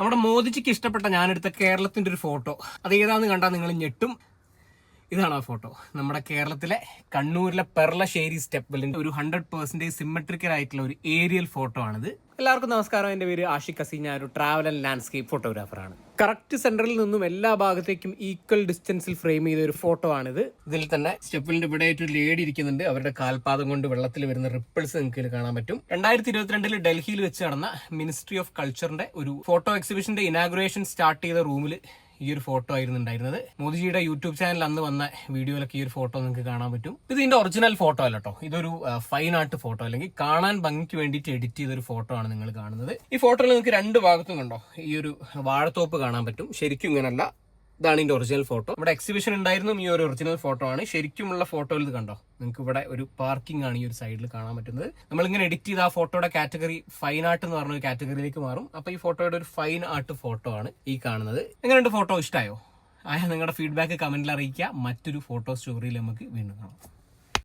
നമ്മുടെ മോദിജിക്ക് ഇഷ്ടപ്പെട്ട ഞാനെടുത്ത കേരളത്തിന്റെ ഒരു ഫോട്ടോ. അത് ഏതാന്ന് കണ്ടാൽ നിങ്ങൾ ഞെട്ടും. ഇതാണ് ആ ഫോട്ടോ. നമ്മുടെ കേരളത്തിലെ കണ്ണൂരിലെ പെർളശ്ശേരി സ്റ്റെപ്പലിന്റെ ഒരു ഹൺഡ്രഡ് പെർസെന്റേജ് സിമെട്രിക്കൽ ആയിട്ടുള്ള ഒരു ഏരിയൽ ഫോട്ടോ ആണിത്. എല്ലാവർക്കും നമസ്കാരം. എന്റെ പേര് ആഷിഖ് കസി ഞാൻ ഒരു ട്രാവൽ ആൻഡ് ലാൻഡ്സ്കേപ്പ് ഫോട്ടോഗ്രാഫറാണ് കറക്റ്റ് സെന്ററിൽ നിന്നും എല്ലാ ഭാഗത്തേക്കും ഈക്വൽ ഡിസ്റ്റൻസിൽ ഫ്രെയിം ചെയ്ത ഒരു ഫോട്ടോ ആണിത്. ഇതിൽ തന്നെ സ്റ്റെപ്പിലിന്റെ ഇവിടെ ആയിട്ട് ലേഡി ഇരിക്കുന്നുണ്ട്. അവരുടെ കാൽപാദം കൊണ്ട് വെള്ളത്തിൽ വരുന്ന റിപ്പിൾസ് നിങ്ങൾക്ക് കാണാൻ പറ്റും. രണ്ടായിരത്തി ഇരുപത്തിരണ്ടിൽ ഡൽഹിയിൽ വെച്ച് നടന്ന മിനിസ്ട്രി ഓഫ് കൾച്ചറിന്റെ ഒരു ഫോട്ടോ എക്സിബിഷന്റെ ഇനാഗുറേഷൻ സ്റ്റാർട്ട് ചെയ്ത റൂമിൽ ഈ ഒരു ഫോട്ടോ ആയിരുന്നു ഉണ്ടായിരുന്നത് മോദിജിയുടെ യൂട്യൂബ് ചാനൽ അന്ന് വന്ന വീഡിയോയിലൊക്കെ ഈ ഒരു ഫോട്ടോ നിങ്ങൾക്ക് കാണാൻ പറ്റും. ഇത് ഇതിന്റെ ഒറിജിനൽ ഫോട്ടോ അല്ല കേട്ടോ ഇതൊരു ഫൈൻ ആർട്ട് ഫോട്ടോ അല്ലെങ്കിൽ കാണാൻ ഭംഗിക്ക് വേണ്ടിയിട്ട് എഡിറ്റ് ചെയ്തൊരു ഫോട്ടോ ആണ് നിങ്ങൾ കാണുന്നത്. ഈ ഫോട്ടോയിൽ നിങ്ങൾക്ക് രണ്ട് ഭാഗത്തും കണ്ടോ? ഈ ഒരു വാഴത്തോപ്പ് കാണാൻ പറ്റും. ശരിക്കും ഇങ്ങനല്ല. ഇതാണ് ഇതിന്റെ ഒറിജിനൽ ഫോട്ടോ നമ്മുടെ എക്സിബിഷൻ ഉണ്ടായിരുന്നു ഈ ഒരു ഒറിജിനൽ ഫോട്ടോ ആണ്. ശരിക്കുമുള്ള ഫോട്ടോയിൽ ഇത് കണ്ടോ? നിങ്ങൾക്ക് ഇവിടെ ഒരു പാർക്കിംഗ് ആണ് ഈ ഒരു സൈഡിൽ കാണാൻ പറ്റുന്നത്. നമ്മൾ ഇങ്ങനെ എഡിറ്റ് ചെയ്ത ആ ഫോട്ടോയുടെ കാറ്റഗറി ഫൈൻ ആർട്ട് എന്ന് പറഞ്ഞ ഒരു കാറ്റഗറിയിലേക്ക് മാറും. അപ്പൊ ഈ ഫോട്ടോയുടെ ഒരു ഫൈൻ ആർട്ട് ഫോട്ടോ ആണ് ഈ കാണുന്നത്. എങ്ങനെയുണ്ട് ഫോട്ടോ ഇഷ്ടമായോ ആയ നിങ്ങളുടെ ഫീഡ്ബാക്ക് കമന്റിൽ അറിയിക്കുക. മറ്റൊരു ഫോട്ടോ സ്റ്റോറിയിൽ നമുക്ക് വീണ്ടും കാണാം.